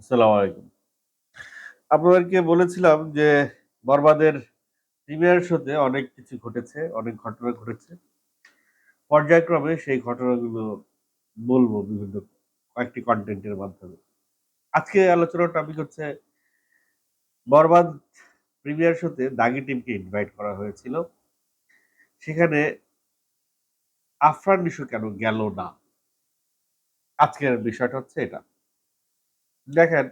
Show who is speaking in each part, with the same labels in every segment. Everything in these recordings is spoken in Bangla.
Speaker 1: আসসালামু আলাইকুম। আপনাদেরকে বলেছিলাম যে বরবাদের প্রিমিয়ার শোতে অনেক কিছু ঘটেছে, অনেক ঘটনা ঘটেছে। পর্যায়ক্রমে সেই ঘটনাগুলো বলব বিভিন্ন কয়েকটি কন্টেন্টের মাধ্যমে। আজকে আলোচনার টপিক হচ্ছে বরবাদ প্রিমিয়ার শোতে দাগি টিমকে ইনভাইট করা হয়েছিল। সেখানে আফরান নিশো কেন গেল না? আজকের বিষয়টা হচ্ছে এটা। দেখেন,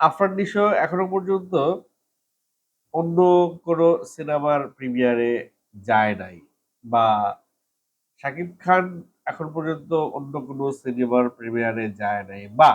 Speaker 1: আফরান নিশো এখনও পর্যন্ত অন্য কোনো সিনেমার প্রিমিয়ারে যায় নাই বা শাকিব খান এখন পর্যন্ত অন্য কোনো সিনেমার প্রিমিয়ারে যায় নাই বা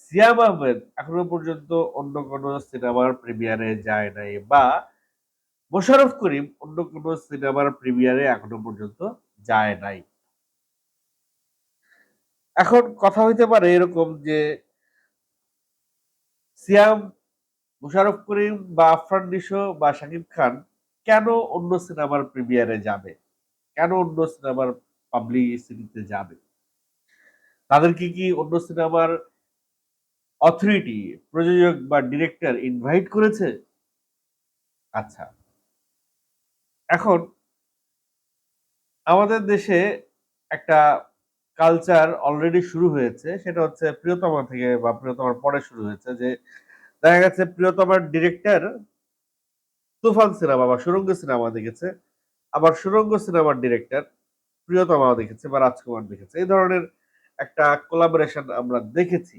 Speaker 1: সিয়াম আহমেদ এখনও পর্যন্ত অন্য কোনো সিনেমার প্রিমিয়ারে যায় নাই বা মোশারফ করিম অন্য কোনো সিনেমার প্রিমিয়ারে এখনও পর্যন্ত যায় নাই। এখন কথা হইতে পারে এরকম যে সিয়াম, মুশারফ করিম বা আফরান নিশো বা শাকিব খান কেন অন্য সিনেমার প্রিমিয়ারে যাবে? কেন অন্য সিনেমার পাবলিসিটিতে যাবে? তাদেরকে কি অন্য সিনেমার অথরিটি, প্রযোজক বা ডিরেক্টর ইনভাইট করেছে? আচ্ছা এখন আমাদের দেশে একটা কালচার অলরেডি শুরু হয়েছে, সেটা হচ্ছে প্রিয়তমা থেকে বা প্রিয়তমার পরে শুরু হয়েছে, যে দেখা গেছে প্রিয়তমার ডিরেক্টর তুফান সিনেমা বা সুরঙ্গ সিনেমা দেখেছে, আবার সুরঙ্গ সিনেমার ডিরেক্টর প্রিয়তমাও দেখেছে বা রাজকুমার দেখেছে। এই ধরনের একটা কোলাবোরেশন আমরা দেখেছি।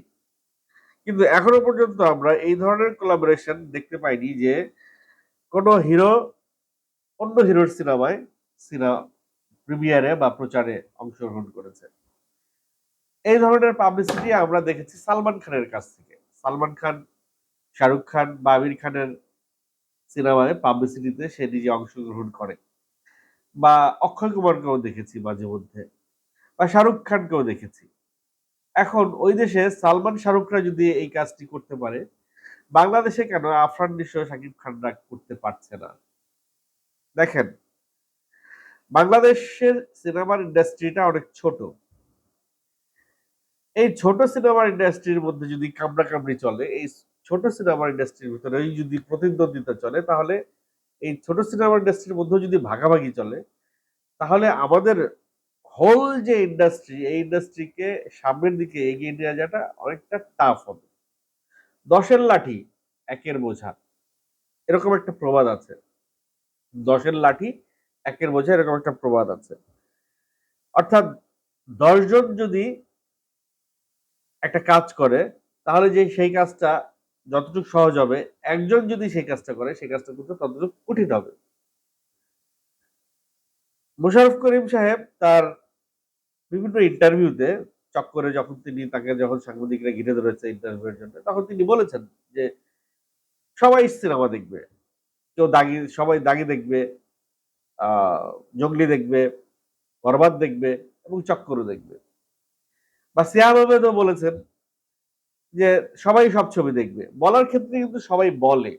Speaker 1: কিন্তু এখনও পর্যন্ত আমরা এই ধরনের কোলাবোরেশন দেখতে পাইনি যে কোনো হিরো অন্য হিরোর সিনেমায় সিনেমা প্রিমিয়ারে বা প্রচারে অংশগ্রহণ করেছে। এই ধরনের পাবলিসিটি আমরা দেখেছি সালমান খানের কাছ থেকে। সালমান খান, শাহরুখ খান বা আমির খানের সিনেমায় পাবলিসিটিতে সে নিজে অংশগ্রহণ করে। বা অক্ষয় কুমারকেও দেখেছি মাঝে মধ্যে। বা শাহরুখ খানকেও দেখেছি। এখন ওই দেশে সালমান শাহরুখরা যদি এই কাজটি করতে পারে, বাংলাদেশে কেন আফরান নিশো শাকিব খানরা করতে পারছে না? দেখেন, বাংলাদেশের সিনেমার ইন্ডাস্ট্রিটা অনেক ছোট। এই ছোট সিনেমার ইন্ডাস্ট্রির মধ্যে যদি কামড়া কামড়ি চলে, এই ছোট সিনেমার ইন্ডাস্ট্রির ভিতরে এই যদি প্রতিদ্বন্দ্বিতা চলে, তাহলে এই ছোট সিনেমার ইন্ডাস্ট্রির মধ্যেও যদি ভাগাভাগি চলে, তাহলে আমাদের হোল যে ইন্ডাস্ট্রি এই ইন্ডাস্ট্রিকে সামনের দিকে এগিয়ে নিয়ে যাওয়াটা অনেকটা টাফ হবে। দশের লাঠি, একের বোঝা। এরকম একটা প্রবাদ আছে। দশের লাঠি, একের বোঝা, এরকম একটা প্রবাদ আছে। অর্থাৎ দশজন যদি একটা কাজ করে, তাহলে যে সেই কাজটা যতটুকু সহজ হবে, একজন যদি সেই কাজটা করে, সেই কাজটা করতে ততটুকু কঠিন হবে। মোশারফ করিম সাহেব তার বিভিন্ন ইন্টারভিউতে চক্করে যখন তিনি তাকে যখন সাংবাদিকরা ঘিরে ধরেছে ইন্টারভিউয়ের জন্য, তখন তিনি বলেছেন যে, সবাই সিনেমা দেখবে। কেউ দাগি, সবাই দাগি দেখবে জঙ্গলি দেখবে, বরবাদ দেখবে এবং চক্করও দেখবে। বা সিয়াম আহমেদও বলেছেন যে সবাই সব ছবি দেখবে। বলার ক্ষেত্রে কিন্তু সবাই বলে।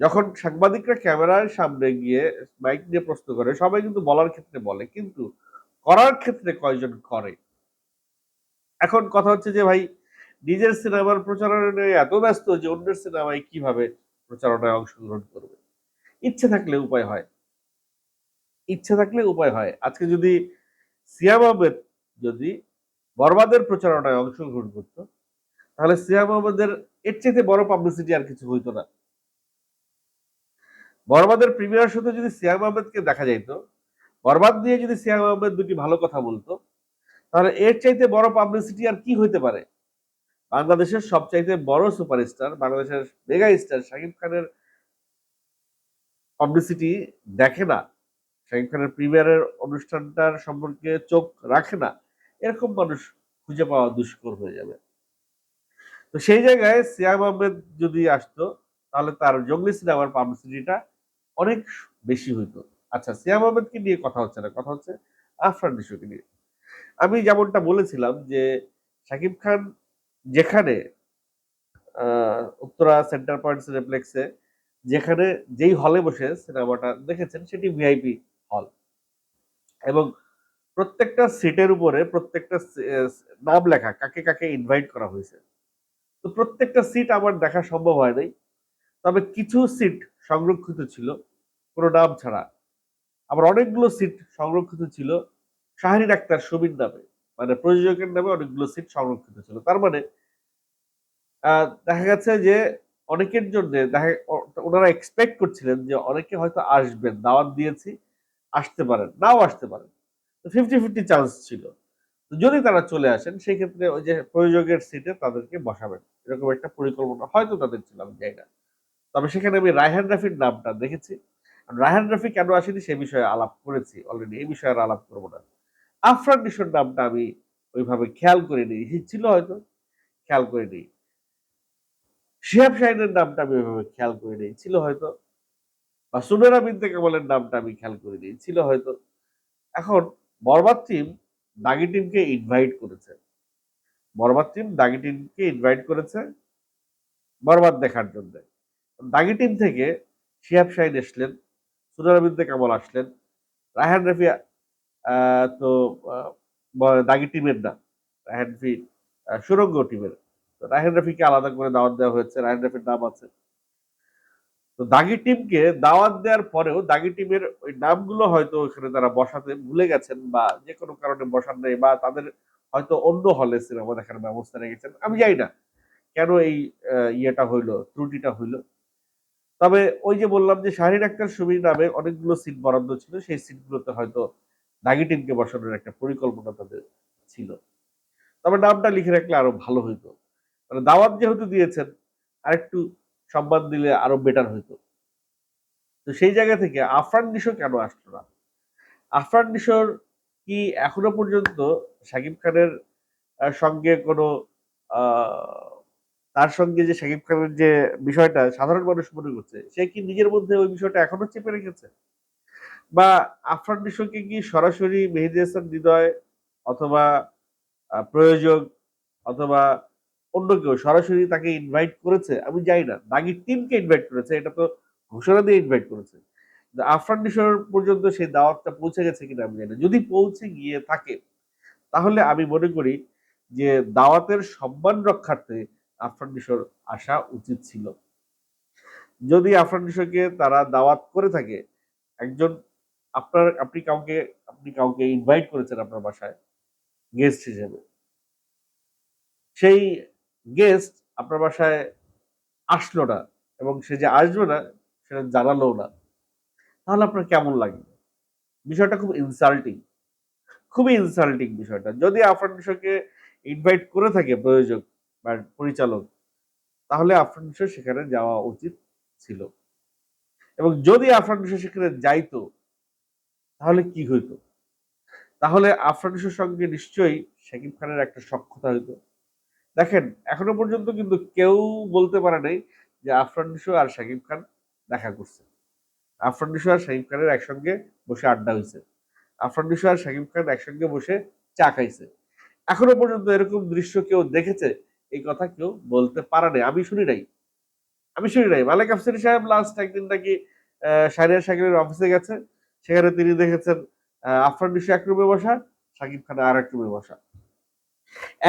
Speaker 1: যখন সাংবাদিকরা ক্যামেরার সামনে গিয়ে মাইক নিয়ে প্রশ্ন করে, সবাই কিন্তু বলার ক্ষেত্রে বলে, কিন্তু করার ক্ষেত্রে কয়জন করে? এখন কথা হচ্ছে যে ভাই, নিজের সিনেমার প্রচারণায় এত ব্যস্ত যে অন্যের সিনেমায় কীভাবে প্রচারণায় অংশগ্রহণ করবে? ইচ্ছে থাকলে উপায় হয়। ইচ্ছে থাকলে উপায় হয়। আজকে যদি সিয়াম আহমেদ যদি বরবাদের প্রচারণায় অংশগ্রহণ করতো, তাহলে সিয়াম আহমেদের এর চাইতে বড় পাবলিসিটি আর কিছু হইতো না। বরবাদের প্রিমিয়ার শুধু যদি সিয়াম আহমেদকে দেখা যাইতো, বরবাদ দিয়ে যদি সিয়াম আহমেদ দুটি ভালো কথা বলতো, তাহলে এর চাইতে বড় পাবলিসিটি আর কি হইতে পারে? বাংলাদেশের সবচাইতে বড় সুপারস্টার বাংলাদেশের মেগা স্টার শাকিব খানের পাবলিসিটি দেখে না, শাকিব খানের প্রিমিয়ারের অনুষ্ঠানটার সম্পর্কে চোখ রাখে না। এরকম মানুষ খুঁজে পাওয়া দুষ্কর হয়ে যাবে। তো সেই জায়গায় সিয়াম আহমেদ যদি আসতো, তাহলে তার জঙ্গলি সিনেমার পাবলিসিটিটা অনেক বেশি হইতো। আচ্ছা সিয়াম আহমেদকে নিয়ে কথা হচ্ছে না, কথা হচ্ছে আফরান নিশোকে নিয়ে। আমি যেমনটা বলেছিলাম যে শাকিব খান যেখানে উত্তরা সেন্টার পয়েন্ট সিনেপ্লেক্সে যেখানে যেই হলে বসে সিনেমাটা দেখেছেন, সেটি ভিআইপি হল এবং প্রত্যেকটা সিটের উপরে প্রত্যেকটা নাম লেখা, কাকে কাকে ইনভাইট করা হয়েছে। তো প্রত্যেকটা সিট আমার দেখা সম্ভব হয় নাই। তবে কিছু সিট সংরক্ষিত ছিল, কোনো নাম ছাড়া। আবার অনেকগুলো সিট সংরক্ষিত ছিল, শাহরিন আক্তার সুবিন নামে। মানে প্রযোজকের নামে অনেকগুলো সিট সংরক্ষিত ছিল। তার মানে দেখা গেছে যে অনেকের জন্য দেখা ওনারা এক্সপেক্ট করছিলেন যে অনেকে হয়তো আসবেন, দাওয়াত দিয়েছি, আসতে পারেন, নাও আসতে পারেন। ফিফটি ফিফটি চান্স ছিল। যদি তারা চলে আসেন সেই ক্ষেত্রে ওই যে প্রযোজকের সিটে তাদেরকে বসাবেন। এরকম একটা পরিকল্পনা হয়তো তাদের ছিল, আমি জানি না। তবে সেখানে আমি রায়হান রাফির নামটা দেখেছি। রায়হান রাফি কেন আসেনি সে বিষয়ে আলাপ করেছি অলরেডি এই বিষয়ে আর আলাপ করব না। আফরান নিশোর নামটা আমি ওইভাবে খেয়াল করে করিনি ছিল হয়তো, খেয়াল করিনি। শিহাব শাহিনের নামটা আমি ওইভাবে খেয়াল করিনি। ছিল হয়তো। বা সুনেরা বিনতে কামালের নামটা আমি খেয়াল করিনি। ছিল হয়তো। এখন বরবাদ টিম দাগি টিমকে ইনভাইট করেছে। বরবাদ টিম দাগি টিমকে ইনভাইট করেছে বরবাদ দেখার জন্য। দাগি টিম থেকে শিহাব শাহিন এসলেন সুনার কামাল আসলেন। রায়হান রাফি তো দাগি টিমের না, রায়হান রাফি সুরঙ্গ টিমের তো রায়হান রাফিকে আলাদা করে দাওয়াত দেওয়া হয়েছে, রায়হান রাফির নাম আছে। তো দাগি টিমকে দাওয়াত দেওয়ার পরেও দাগি টিমের ওই নামগুলো হয়তো ওখানে তারা বসাতে ভুলে গেছেন বা যে কোনো কারণে বসান নাই বা তাদের হয়তো অন্য হলে সিনেমা দেখার ব্যবস্থা রেখেছেন। আমি জানি না কেন এই ইয়েটা হইল, ত্রুটিটা হইল। তবে ওই যে বললাম যে শাহিন আক্তার সুমির নামে অনেকগুলো সিট বরাদ্দ ছিল, সেই সিটগুলোতে হয়তো দাগি টিমকে বসানোর একটা পরিকল্পনা তাদের ছিল। তবে নামটা লিখে রাখলে আরও ভালো হইতো। মানে দাওয়াত যেহেতু দিয়েছেন, আরেকটু সম্মান দিলে আরও বেটার হইতো। তো সেই জায়গা থেকে আফরান নিশো কেন আসলো না? আফরান নিশোর কি এখনও পর্যন্ত শাকিব খানের সঙ্গে কোনো তার সঙ্গে যে শাকিব খানের যে বিষয়টা সাধারণ মানুষ মনে করছে, সে কি নিজের মধ্যে ওই বিষয়টা এখনও চেপে রেখেছে? বা আফরান নিশোকে কি সরাসরি মেহেদি হাসান হৃদয় অথবা প্রয়োজক অথবা অন্য কেউ সরাসরি তাকে ইনভাইট করেছে, আমি জানি না। দাগি টিমকে ইনভাইট করেছে, এটা তো ঘোষণা দিয়ে ইনভাইট করেছে। আফরান নিশোর পর্যন্ত সেই দাওয়াতটা পৌঁছে গেছে কিনা আমি জানি না। যদি পৌঁছে গিয়ে থাকে, তাহলে আমি মনে করি যে দাওয়াতের সম্মান রক্ষার্থে আফরান নিশোর আসা উচিত ছিল। যদি আফরান তারা দাওয়াত করে থাকে, একজন আপনার, আপনি কাউকে আপনি কাউকে ইনভাইট করেছেন আপনার বাসায় গেস্ট হিসেবে, সেই গেস্ট আপনার বাসায় আসলো না এবং সে যে আসবে না, সেটা জানালো না। তাহলে আপনার কেমন লাগবে বিষয়টা খুব ইনসাল্টিং খুবই ইনসাল্টিং বিষয়টা। যদি আফরান নিশোকে ইনভাইট করে থাকে প্রয়োজক বা পরিচালক, তাহলে আফরান নিশো সেখানে যাওয়া উচিত ছিল। এবং যদি আফরান নিশো সেখানে যাইতো, তাহলে কি হইতো? তাহলে আফরান নিশোর সঙ্গে নিশ্চয়ই শাকিব খানের একটা সক্ষতা হইতো। দেখেন, এখনও পর্যন্ত কিন্তু কেউ বলতে পারে নাই যে আফরান নিশো আর শাকিব খান দেখা করছে। আফরান নিশো আর শাকিব খানের একসঙ্গে বসে আড্ডা হয়েছে আফরান নিশো আর শাকিব খান একসঙ্গে বসে চা খাইছে। এখনও পর্যন্ত এরকম দৃশ্য কেউ দেখেছে? এই কথা কেউ বলতে পারে নাই। আমি শুনি নাই। আমি শুনি নাই। মালিক আফসারি সাহেব লাস্ট একদিন নাকি সারিয়া শাকিরের অফিসে গেছে। সেখানে তিনি দেখেছেন আফরান নিশো এক রুমে বসা, শাকিব খান আর এক রুমে বসা।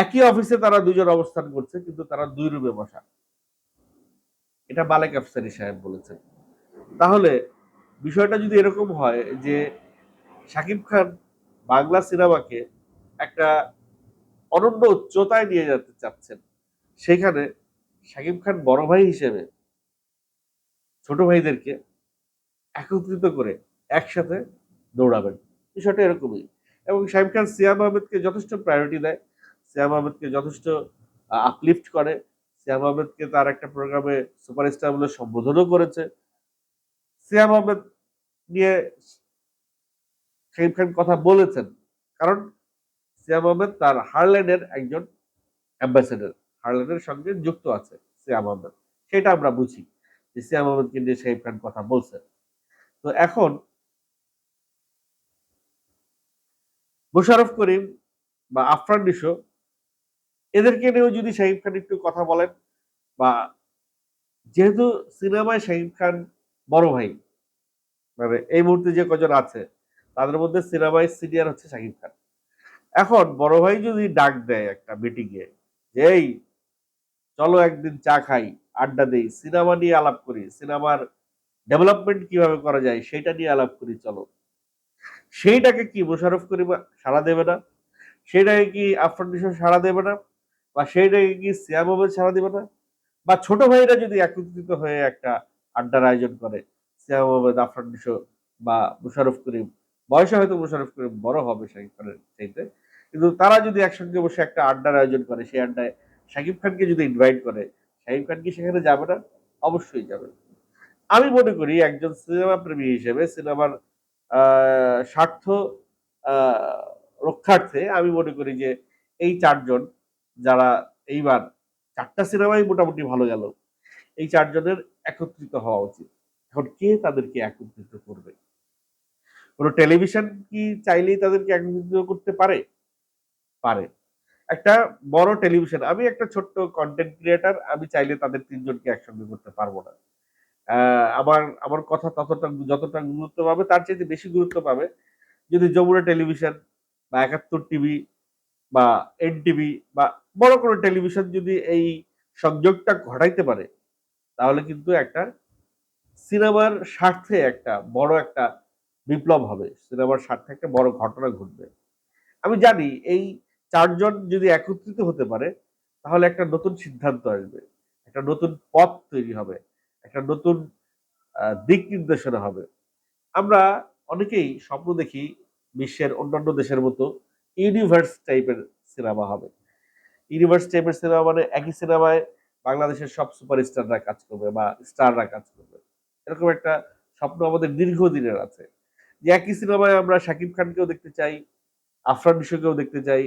Speaker 1: একই অফিসে তারা দুজন অবস্থান করছে, কিন্তু তারা দুই রুমে বসা। এটা মালিক আফসারি সাহেব বলেছেন। তাহলে বিষয়টা যদি এরকম হয় যে শাকিব খান বাংলা সিনেমাকে একটা অনন্য উচ্চতায় নিয়ে যেতে চাচ্ছেন, সেখানে শাকিব খান বড় ভাই হিসেবে ছোট ভাইদেরকে একত্রিত করে একসাথে দৌড়াবেন। বিষয়টা এরকমই। এবং শাহিব খান সিয়াম আহমেদকে যথেষ্ট প্রায়োরিটি দেয়। সিয়াম আহমেদকে যথেষ্ট আপলিফট করে। সিয়াম আহমেদকে তার একটা প্রোগ্রামে সুপারস্টার বলে সম্বোধনও করেছে। সিয়াম আহমেদ নিয়ে শাহিব খান কথা বলেছেন, কারণ সিয়াম আহমেদ তার হারল্যান্ডের একজন অ্যাম্বাসেডার হারল্যান্ডের সঙ্গে যুক্ত আছে সিয়াম আহমেদ সেটা আমরা বুঝি যে সিয়াম আহমেদকে নিয়ে শাহিব খান কথা বলছেন তো এখন মোশারফ করিম বা আফরান নিশো এদেরকে নিয়েও যদি শাহিব খান একটু কথা বলেন, বা যেহেতু সিনেমায় শাহিব খান বড় ভাই মানে এই মুহূর্তে যে কজন আছে, তাদের মধ্যে সিনেমায় সিনিয়র হচ্ছে শাকিব খান। এখন বড় ভাই যদি ডাক দেয় একটা মিটিং এ, যে এই, চলো একদিন চা খাই, আড্ডা দেই, সিনেমা নিয়ে আলাপ করি, সিনেমার ডেভেলপমেন্ট কীভাবে করা যায় সেটা নিয়ে আলাপ করি, চলো। সেইটাকে কি মোশারফ করিম সাড়া দেবে না? সেটাকে কি আফরান সাড়া দেবে না? বা সেইটাকে কি সিয়াম আহমেদ সাড়া দেবে না? বা ছোট ভাইরা যদি একত্রিত হয়ে একটা আড্ডার আয়োজন করে সিয়াম আহমেদ আফরান নিশো বা মুশারফ করিম, বয়সে হয়তো মুশারফ করিম বড় হবে শাকিব খানের চাইতে, কিন্তু তারা যদি একসঙ্গে বসে একটা আড্ডার আয়োজন করে, সেই আড্ডায় শাকিব খানকে যদি ইনভাইট করে, শাকিব খান কি সেখানে যাবে না? অবশ্যই যাবে। আমি মনে করি একজন সিনেমা প্রেমী হিসেবে সিনেমার স্বার্থ রক্ষার্থে আমি মনে করি যে এই চারজন যারা এইবার চারটা সিনেমাই মোটামুটি ভালো গেল, এই চারজনের একত্রিত হওয়া উচিত। এখন কে তাদেরকে একত্রিত করবে? কোনো টেলিভিশন কি চাইলেই তাদেরকে একত্রিত করতে পারে? পারে। একটা বড় টেলিভিশন, আমি একটা ছোট্ট কন্টেন্ট ক্রিয়েটার আমি চাইলে তাদের তিনজনকে একসঙ্গে করতে পারব না। আমার আমার কথা ততটা, যতটা গুরুত্ব পাবে, তার চাইতে বেশি গুরুত্ব পাবে যদি যমুনা টেলিভিশন বা একাত্তর টিভি বা এন টিভি বা বড় কোনো টেলিভিশন যদি এই সংযোগটা ঘটাইতে পারে, তাহলে কিন্তু একটা সিনেমার স্বার্থে একটা বড় একটা বিপ্লব হবে। সিনেমার স্বার্থে একটা বড় ঘটনা ঘটবে। আমি জানি এই চারজন যদি একত্রিত হতে পারে, তাহলে একটা নতুন সিদ্ধান্ত আসবে। একটা নতুন পথ তৈরি হবে। একটা নতুন দিক নির্দেশনা হবে। আমরা অনেকেই স্বপ্ন দেখি বিশ্বের অন্যান্য দেশের মতো ইউনিভার্স টাইপের সিনেমা হবে। ইউনিভার্স টাইপের সিনেমা মানে একই সিনেমায় বাংলাদেশের সব সুপারস্টাররা কাজ করবে বা স্টাররা কাজ করবে। এরকম একটা স্বপ্ন আমাদের দীর্ঘদিনের আছে। যে একই সিনেমায় আমরা শাকিব খানকেও দেখতে চাই আফরান নিশোকেও দেখতে চাই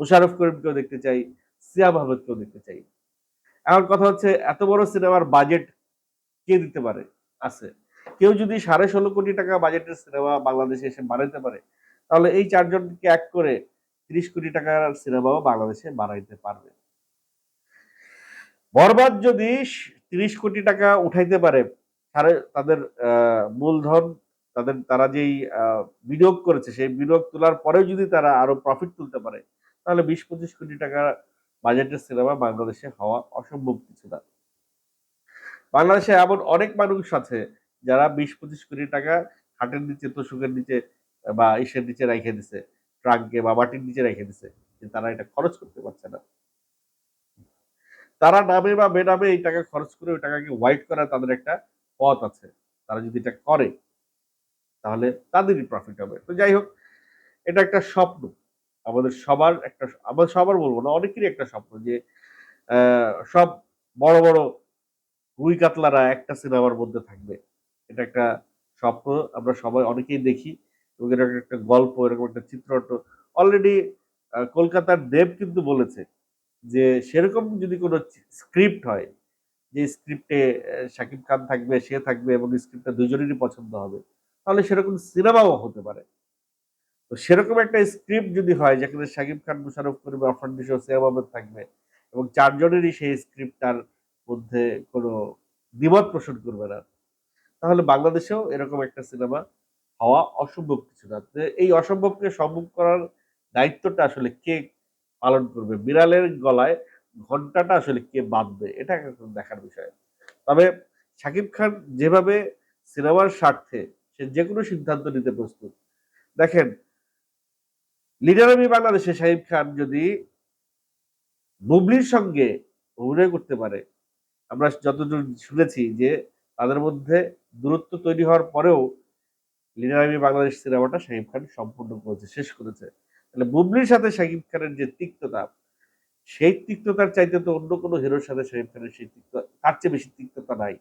Speaker 1: মুশারফ করিমকেও দেখতে চাই সিয়াম আহমেদকেও দেখতে চাই। এখন কথা হচ্ছে, এত বড় সিনেমার বাজেট কে দিতে পারে? আছে। কেউ যদি সাড়ে ষোলো কোটি টাকা বাজেটের সিনেমা বাংলাদেশে এসে বানাইতে পারে তাহলে এই চারজনকে এক করে তিরিশ কোটি টাকার সিনেমাও বাংলাদেশে বানাইতে পারবে। বরবাদ যদি তিরিশ কোটি টাকা উঠাইতে পারে তাদের মূলধন, তাদের, তারা যেই বিনিয়োগ করেছে, সেই বিনিয়োগ তোলার পরেও যদি তারা আরও প্রফিট তুলতে পারে, তাহলে বিশ পঁচিশ কোটি টাকা বাজেটের সিনেমা বাংলাদেশে হওয়া অসম্ভব কিছু না। বাংলাদেশে এমন অনেক মানুষ আছে যারা বিশ পঁচিশ কোটি টাকা হাটের নিচে, তোষকের নিচে বা ইসের নিচে রেখে দিছে, ট্রাঙ্কে বা মাটির নিচে রেখে দিছে তারা এটা খরচ করতে পারছে না। তারা নামে বা বেনামে এই টাকা খরচ করে ওই টাকাকে হোয়াইট করার তাদের একটা পথ আছে। তারা যদি এটা করে, তাহলে তাদেরই প্রফিট হবে। তো যাই হোক, এটা একটা স্বপ্ন। আমাদের সবার একটা আমাদের সবার বলব না, অনেকেরই একটা স্বপ্ন যে সব বড় বড় রুই কাতলারা একটা সিনেমার মধ্যে থাকবে। এটা একটা স্বপ্ন, আমরা সবাই অনেকেই দেখি। এবং এরকম একটা গল্প, এরকম একটা চিত্রনাট্য অলরেডি কলকাতার দেব কিন্তু বলেছে যে সেরকম যদি কোনো স্ক্রিপ্ট হয়, যে স্ক্রিপ্টে শাকিব খান থাকবে, সে থাকবে এবং স্ক্রিপ্টটা দুজনেরই পছন্দ হবে, তাহলে সেরকম সিনেমাও হতে পারে। তো সেরকম একটা স্ক্রিপ্ট যদি হয়, যেখানে শাকিব খান মুশারফ আফরান নিশো, সিয়াম আহমেদ থাকবে এবং চারজনেরই সেই স্ক্রিপ্টটার মধ্যে কোনো দ্বিমত পোষণ করবে না, তাহলে বাংলাদেশেও এরকম একটা সিনেমা হওয়া অসম্ভব কিছু না। এই অসম্ভবকে সম্ভব করার দায়িত্বটা আসলে কে পালন করবে? বিড়ালের গলায় ঘন্টাটা আসলে কে বাঁধবে? এটা একটা দেখার বিষয়। তবে শাকিব খান যেভাবে সিনেমার স্বার্থে সে যে কোনো সিদ্ধান্ত নিতে প্রস্তুত। দেখেন, লিডার আমি বাংলাদেশে শাহিব খান যদি বুবলির সঙ্গে অভিনয় করতে পারে, আমরা যতদূর শুনেছি যে তাদের মধ্যে দূরত্ব তৈরি হওয়ার পরেও লিডার আমি বাংলাদেশ সিনেমাটা শাহিব খান সম্পূর্ণ করেছে, শেষ করেছে। তাহলে বুবলির সাথে শাকিব খানের যে তিক্ততা, সেই তিক্ততার চাইতে তো অন্য কোনো হিরোর সাথে শাহিব খানের সেই তিক্ত, তার চেয়ে বেশি তিক্ততা নাই।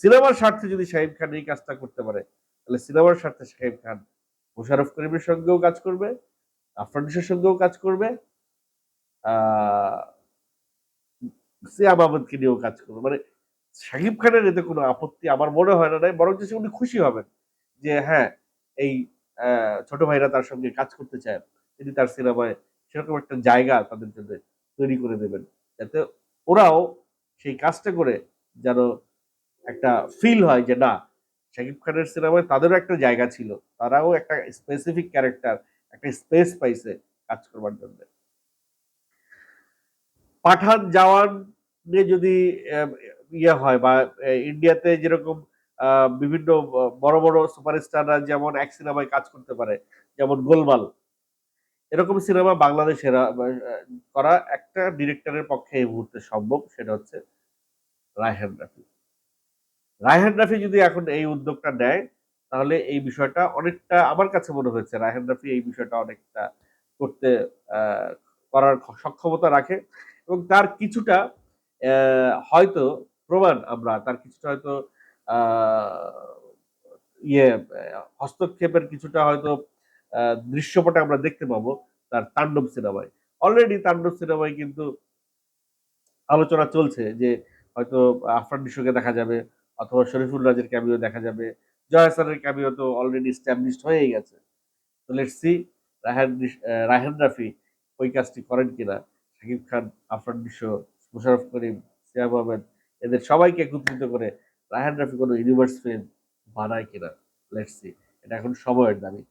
Speaker 1: সিনেমার স্বার্থে যদি শাহিব খান এই কাজটা করতে পারে, তাহলে সিনেমার স্বার্থে শাহিব খান মোশারফ করিমের সঙ্গেও কাজ করবে আফরানিসের সঙ্গেও কাজ করবে সিয়াম আহমেদকে নিয়েও কাজ করবে। মানে শাকিব খানের এতে কোনো আপত্তি আমার মনে হয় না, নাই বরং উনি খুশি হবেন। যে হ্যাঁ এই ছোট ভাইরা তার সঙ্গে কাজ করতে চায় তিনি তার সিনেমায় সেরকম একটা জায়গা তাদের জন্য তৈরি করে দেবেন, যাতে ওরাও সেই কাজটা করে যেন একটা ফিল হয় যে না, শাকিব খানের সিনেমায় তাদেরও একটা জায়গা ছিল, তারাও একটা স্পেসিফিক ক্যারেক্টার একটা স্পেস পাইছে কাজ করবার জন্য। পাঠান জওয়ান নিয়ে যদি ইয়ে হয় বা ইন্ডিয়াতে যেরকম বিভিন্ন বড় বড় সুপারস্টাররা যেমন এক সিনেমায় কাজ করতে পারে, যেমন গোলমাল। এরকম সিনেমা বাংলাদেশের করা একটা ডিরেক্টরের পক্ষে এই মুহূর্তে সম্ভব, সেটা হচ্ছে রায়হান রাফি। রায়হান রাফি যদি এখন এই উদ্যোগটা নেয়, তাহলে এই বিষয়টা অনেকটা, আমার কাছে মনে হয়েছে রায়হান রাফি এই বিষয়টা অনেকটা করতে করার সক্ষমতা রাখে এবং তার কিছুটা হয়তো প্রমাণ আমরা, তার কিছুটা হয়তো ইয়ে হস্তক্ষেপের কিছুটা হয়তো দৃশ্যপটে আমরা দেখতে পাবো তার তাণ্ডব সিনেমায়। অলরেডি তাণ্ডব সিনেমায় কিন্তু আলোচনা চলছে যে হয়তো আফরান নিশোকে দেখা যাবে অথবা শরীফুল রাজের ক্যামিও দেখা যাবে। জয় হাসানের ক্যামিও তো অলরেডি স্ট্যাবলিশড হয়েই গেছে। তো লেটস সি রাহান রাফি ওই কাজটি করেন কিনা? শাকিব খান, আফরান নিশো মুশারফ করিম, সিয়াম আহমেদ, এদের সবাইকে একত্রিত করে রায়হান রাফি কোনো ইউনিভার্স ফিল্ম বানায় কিনা? লেটসি এটা এখন সময়ের দাবি।